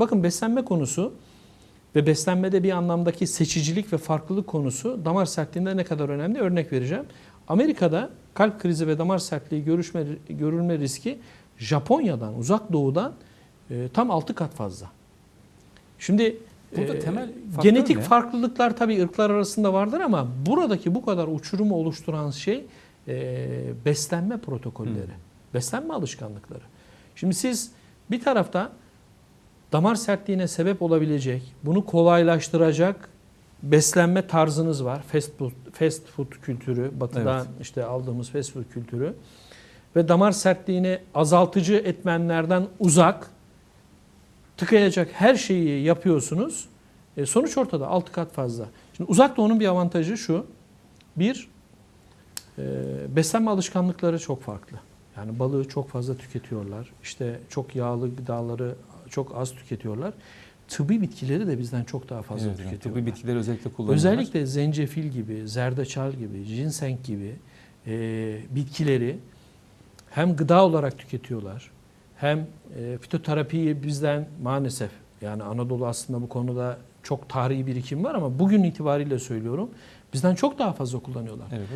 bakın beslenme konusu ve beslenmede bir anlamdaki seçicilik ve farklılık konusu damar sertliğinde ne kadar önemli örnek vereceğim. Amerika'da kalp krizi ve damar sertliği görüşme, görülme riski Japonya'dan, uzak doğudan e, tam 6 kat fazla. Şimdi Burada e, temel genetik ne? farklılıklar tabii ırklar arasında vardır ama buradaki bu kadar uçurumu oluşturan şey e, beslenme protokolleri, beslenme alışkanlıkları. Şimdi siz bir tarafta damar sertliğine sebep olabilecek, bunu kolaylaştıracak beslenme tarzınız var. Fast food, fast food kültürü, batıdan Evet. işte aldığımız fast food kültürü ve damar sertliğini azaltıcı etmenlerden uzak tıkayacak her şeyi yapıyorsunuz. E, sonuç ortada 6 kat fazla. Şimdi uzak doğunun bir avantajı şu. Bir, e, beslenme alışkanlıkları çok farklı. Yani balığı çok fazla tüketiyorlar. İşte çok yağlı gıdaları çok az tüketiyorlar. Tıbbi bitkileri de bizden çok daha fazla Evet, tüketiyorlar. tıbbi bitkileri özellikle kullanıyorlar. Özellikle zencefil gibi, zerdeçal gibi, ginseng gibi e, bitkileri hem gıda olarak tüketiyorlar hem e, fitoterapiyi bizden maalesef yani Anadolu aslında bu konuda çok tarihi birikim var ama bugün itibariyle söylüyorum bizden çok daha fazla kullanıyorlar. Evet.